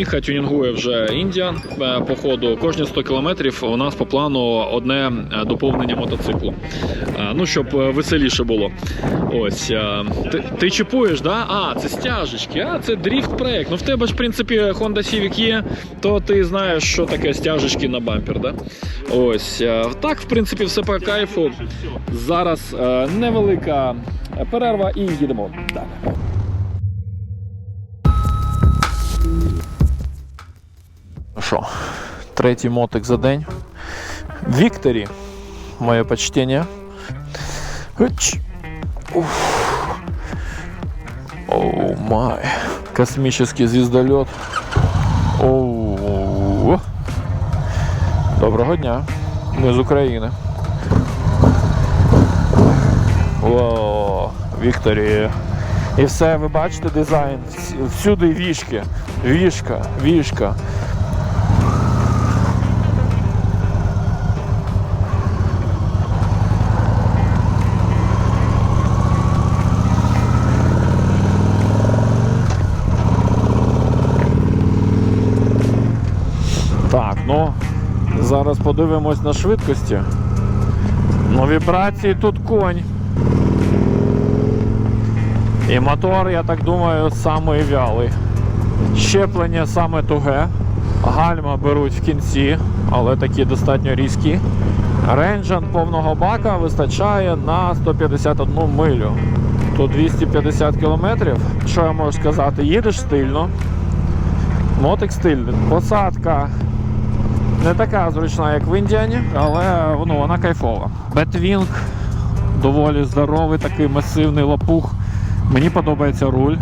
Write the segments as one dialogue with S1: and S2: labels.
S1: Міха тюнінгує вже Індіан е, по ходу. Кожні 100 кілометрів у нас по плану одне е, доповнення мотоциклу. Е, Ну, щоб веселіше було. Ось. Ти, ти чіпуєш, да? А, це стяжечки, а це дріфт проект. Ну в тебе ж, в принципі, Honda Civic є, то ти знаєш, що таке стяжечки на бампер, да? Ось. Так, в принципі, все по кайфу. Зараз невелика перерва і їдемо далі. Що, третій мотик за день. Вікторі. Моє почтення. Оу май. Космический звездолет. Оу. Доброго дня. Ми з України. О, Вікторі. І все, ви бачите дизайн. Всюди вішки. Вішка, вішка. Так, ну зараз подивимось на швидкості. Ну, вібрації тут конь. І мотор, я так думаю, самий вялий. Щеплення саме туге. Гальма беруть в кінці, але такі достатньо різкі. Рейнджан повного бака вистачає на 151 милю. Тут 250 кілометрів. Що я можу сказати? Їдеш стильно. Мотик стильний. Посадка не така зручна, як в Індіані, але ну, вона кайфова. Бетвінг доволі здоровий, такий масивний лопух. Мені подобається руль.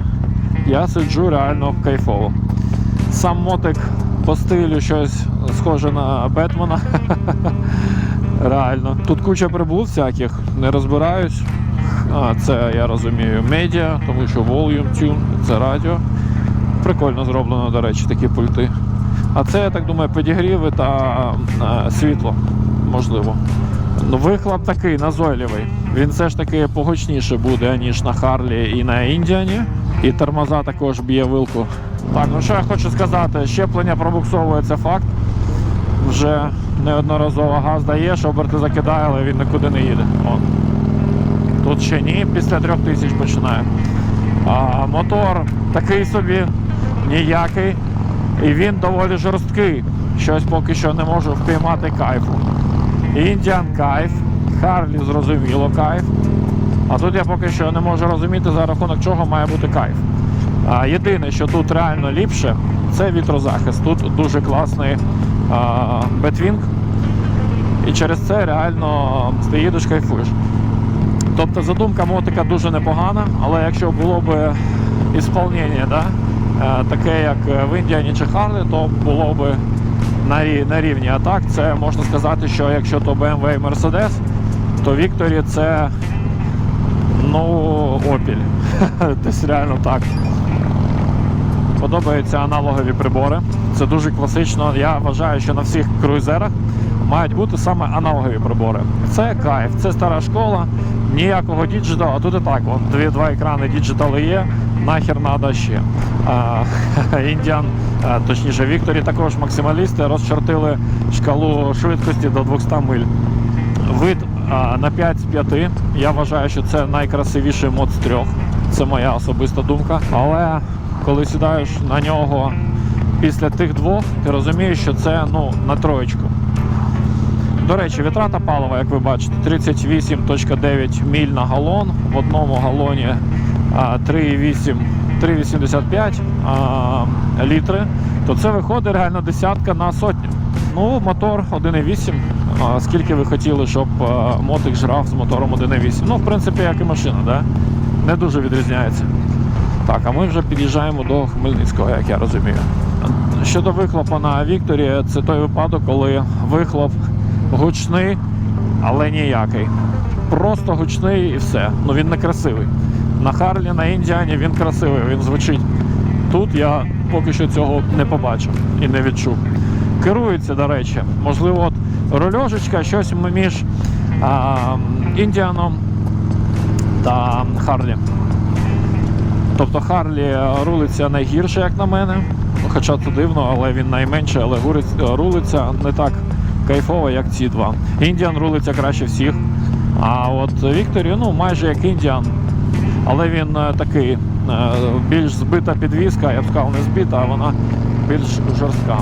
S1: Я сиджу реально кайфово. Сам мотик по стилю щось схоже на Бетмена. Реально. Тут куча приблуд всяких, не розбираюсь. А, це я розумію медіа, тому що Volume Tune, це радіо. Прикольно зроблено, до речі, такі пульти. А це, я так думаю, підігріви та е, світло, можливо. Ну, вихлоп такий назойливий. Він все ж таки погучніше буде, ніж на Харлі і на Індіані. І тормоза також б'є вилку. Так, ну що я хочу сказати, щеплення пробуксовує це факт. Вже неодноразово газ даєш, оберти закидає, але він нікуди не їде. От. Тут ще ні, після трьох тисяч починає. А мотор такий собі, ніякий. І він доволі жорсткий. Щось поки що не можу впіймати кайфу. Індіан кайф, Харлі зрозуміло кайф. А тут я поки що не можу розуміти, за рахунок чого має бути кайф. А, єдине, що тут реально ліпше, це вітрозахист. Тут дуже класний а, бетвінг. І через це реально ти їдеш кайфуєш. Тобто задумка мотика дуже непогана, але якщо було б ісполнення, да, е, таке як в Індіані чи Харлі, то було б на, рівні. А так, це можна сказати, що якщо то BMW і Mercedes, то Victory це ну, Opel. Десь реально так. Подобаються аналогові прибори. Це дуже класично. Я вважаю, що на всіх круїзерах мають бути саме аналогові прибори. Це кайф, це стара школа, ніякого діджиталу, а тут і так. От, дві, два екрани діджитали є, нахер треба ще. Індіан, точніше, Вікторі також максималісти розчертили шкалу швидкості до 200 миль. Вид на 5 з 5. Я вважаю, що це найкрасивіший мод з трьох. Це моя особиста думка. Але коли сідаєш на нього після тих двох, ти розумієш, що це ну, на троєчку. До речі, витрата палива, як ви бачите, 38.9 міль на галон. В одному галоні 3,8 3,85 літри, то це виходить реально десятка на сотню. Ну, мотор 1,8. Скільки ви хотіли, щоб мотик жрав з мотором 1,8? Ну, в принципі, як і машина, да? не дуже відрізняється. Так, а ми вже під'їжджаємо до Хмельницького, як я розумію. Щодо вихлопа на Вікторі, це той випадок, коли вихлоп гучний, але ніякий. Просто гучний і все. Ну він не красивий. На Харлі, на Індіані він красивий, він звучить. Тут я поки що цього не побачив і не відчув. Керується, до речі, можливо, от рульожечка щось між а, Індіаном та Харлі. Тобто Харлі рулиться найгірше, як на мене. хоча це дивно, але він найменший, але рулиться не так кайфово, як ці два. Індіан рулиться краще всіх. А от Вікторі, ну майже як індіан. Але він е, такий е, більш збита підвізка, я б сказав, не збита, а вона більш жорстка.